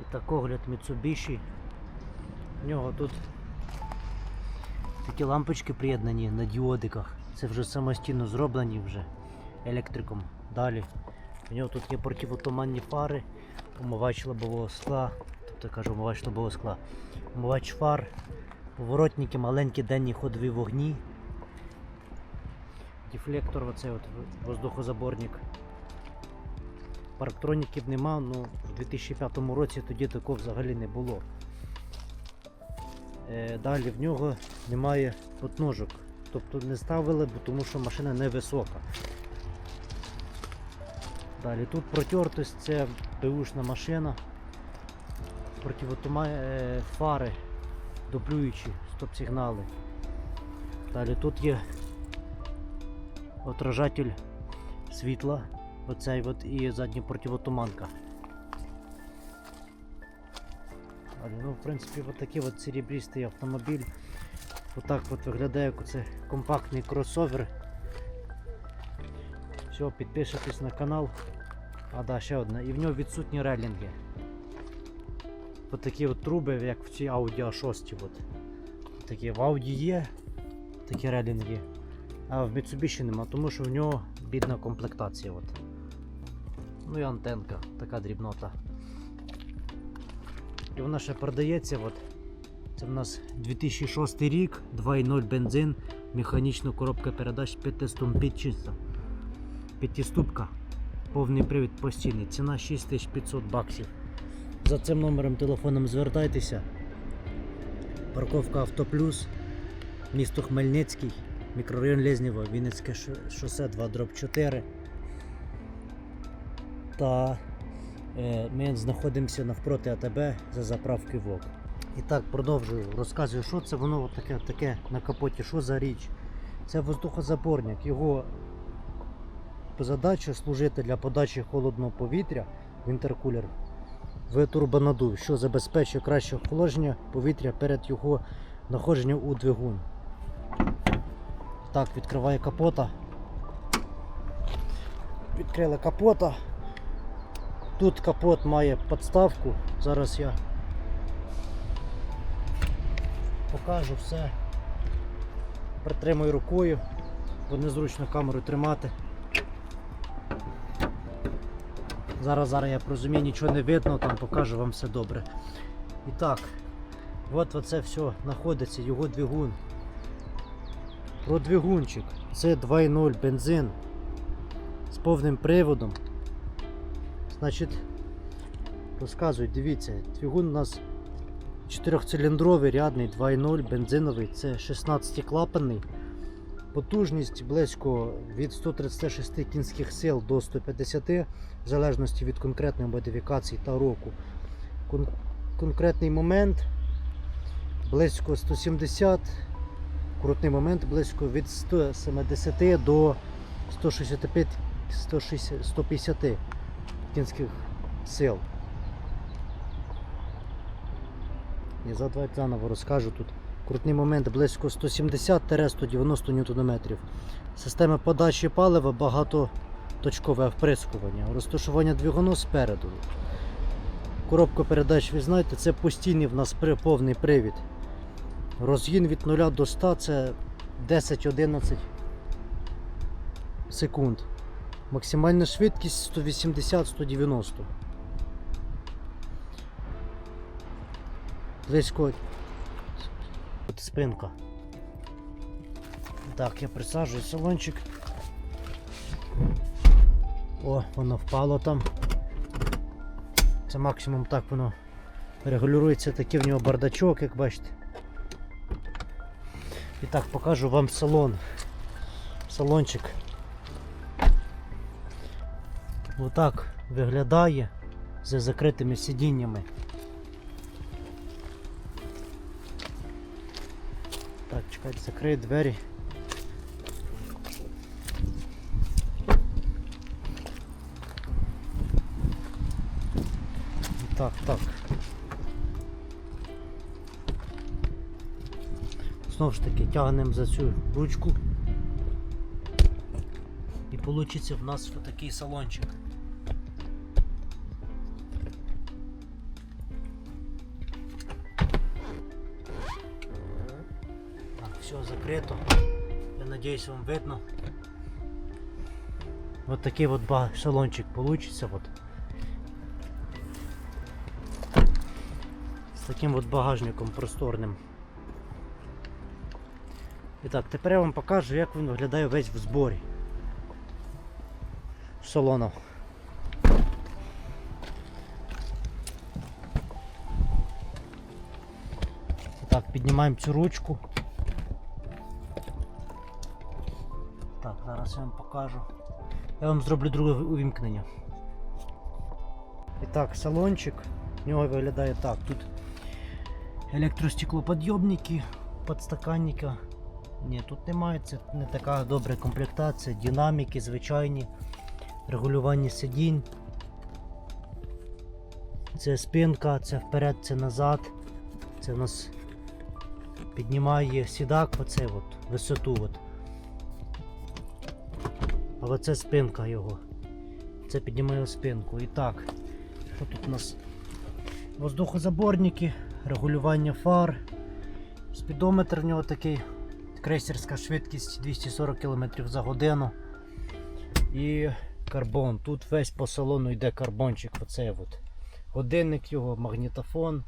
І так огляд Mitsubishi. В нього тут такі лампочки приєднані на діодиках. Це вже самостійно зроблені вже електриком. Далі. В нього тут є противотуманні фари, умивач лобового скла, тобто я кажу, умивач лобового скла, умивач фар, поворотники, маленькі денні ходові вогні, дефлектор, оцей от воздухозаборник. Парктроніків нема, ну в 2005 році тоді такого взагалі не було. Е, далі в нього немає подножок. Тобто не ставили, тому що машина невисока. Далі тут протертость, це беушна машина. Противотума... е, фари, дублюючі, стоп-сигнали. Далі тут є отражатель світла, оцей от і задня противотуманка. Ну, в принципі, от такий от серебристий автомобіль. Отак от виглядає як оце компактний кросовер. Все, підпишитесь на канал. А да, ще одна. І в нього відсутні релінги. От такі от труби, як в цій Audi A6. От. Такі в Audi є такі релінги. А в Mitsubishi нема, тому що в нього бідна комплектація. От. Ну і антенка, така дрібнота. І вона ще продається. От. Це в нас 2006 рік, 2.0 бензин, механічна коробка передач 5 П'ятиступка. Повний привід постійний. Ціна 6500 баксів. За цим номером телефоном звертайтеся. Парковка Автоплюс, місто Хмельницький, мікрорайон Лезнєва, Вінницьке шосе 2 дроб 4. Та е, ми знаходимося навпроти АТБ за заправки ВОК. І так, продовжую, розказую, що це воно таке, таке на капоті, що за річ. Це воздухозаборник. Його задача служити для подачі холодного повітря в інтеркулер в турбонадув, що забезпечує краще охолодження повітря перед його знаходженням у двигун. Так, відкриває капота. Відкрили капота. Тут капот має підставку. Зараз я покажу все. Притримую рукою, бо незручно камеру тримати. Зараз, зараз я розумію, нічого не видно, там покажу вам все добре. І так, от оце все знаходиться, його двигун. Про двигунчик. Це 2.0 бензин з повним приводом. Значить, розказують, дивіться, двигун у нас 4-циліндровий, рядний 2.0 бензиновий, це 16 клапанний. Потужність близько від 136 кінських сил до 150, в залежності від конкретної модифікації та року. Кон- конкретний момент близько 170, крутний момент близько від 170 до 165 160, 150 кінських сил. І за два заново розкажу тут. Крутний момент близько 170-190 Нм. Система подачі палива багатоточкове вприскування. Розташування двигуну спереду. Коробка передач, ви знаєте, це постійний в нас повний привід. Розгін від 0 до 100 це 10-11 секунд. Максимальна швидкість 180-190. Близько От спинка. Так, я присаджую салончик. О, воно впало там. Це максимум так воно регулюється, такий в нього бардачок, як бачите. І так покажу вам салон. Салончик. Отак виглядає з закритими сидіннями. Так, чекайте, закрию двері. Так, так. Знову ж таки тягнемо за цю ручку. І вийде в нас такий салончик. Все закрито. Я надіюсь вам видно. Вот такий вот салончик получится вот. З таким от багажником просторним. І так, тепер я вам покажу, як він виглядає весь в зборі. Салону. Так, піднімаємо цю ручку. Так, зараз я вам покажу. Я вам зроблю друге увімкнення. І так, салончик. В нього виглядає так. Тут електростеклоподйомники, подстаканника. Ні, тут немає, це не така добра комплектація. Динаміки звичайні, регулювання сидінь. Це спинка, це вперед, це назад. Це у нас піднімає сідак, оце от, висоту. От. А оце спинка його. Це піднімає спинку. І так, що тут у нас? Воздухозаборники, регулювання фар, спідометр в нього такий, крейсерська швидкість 240 км за годину. І карбон. Тут весь по салону йде карбончик. Оцей от. Годинник його, магнітофон.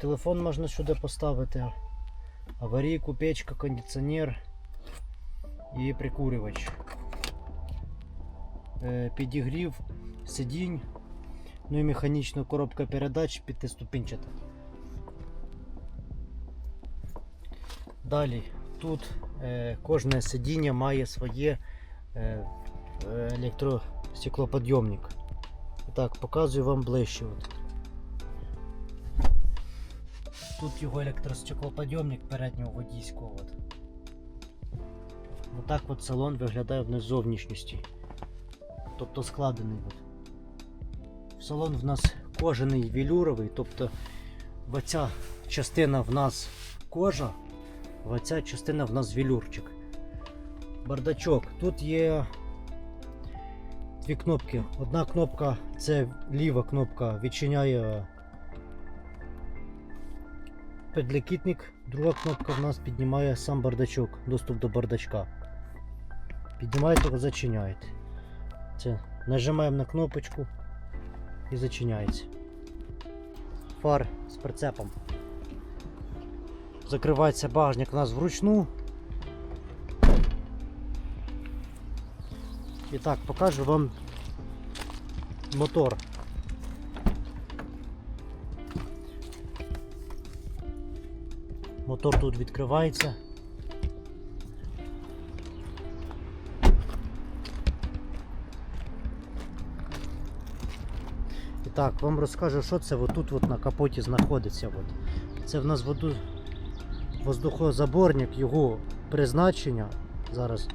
Телефон можна сюди поставити. Аварійку, печка, кондиціонер і прикурювач. Е, Підігрів сидінь, ну і механічна коробка передач п'ятиступінчата. Далі тут е, кожне сидіння має своє е, електростеклоподйомник. Так, показую вам ближче. Тут його електростеклоподйомник переднього водійського. От. Отак от салон виглядає в зовнішністі. Тобто складений. От. Салон в нас кожаний велюровий, тобто оця частина в нас кожа, а ця частина в нас велюрчик. Бардачок. Тут є дві кнопки. Одна кнопка це ліва кнопка відчиняє підлікітник, друга кнопка в нас піднімає сам бардачок, доступ до бардачка. Піднімаєте зачиняєте. Це нажимаємо на кнопочку і зачиняється. Фар з прицепом. Закривається багажник у нас вручну. І так, покажу вам мотор. Мотор тут відкривається. Так, вам розкажу, що це отут от на капоті знаходиться. От. Це в нас воду... воздухозаборник, його призначення. Зараз.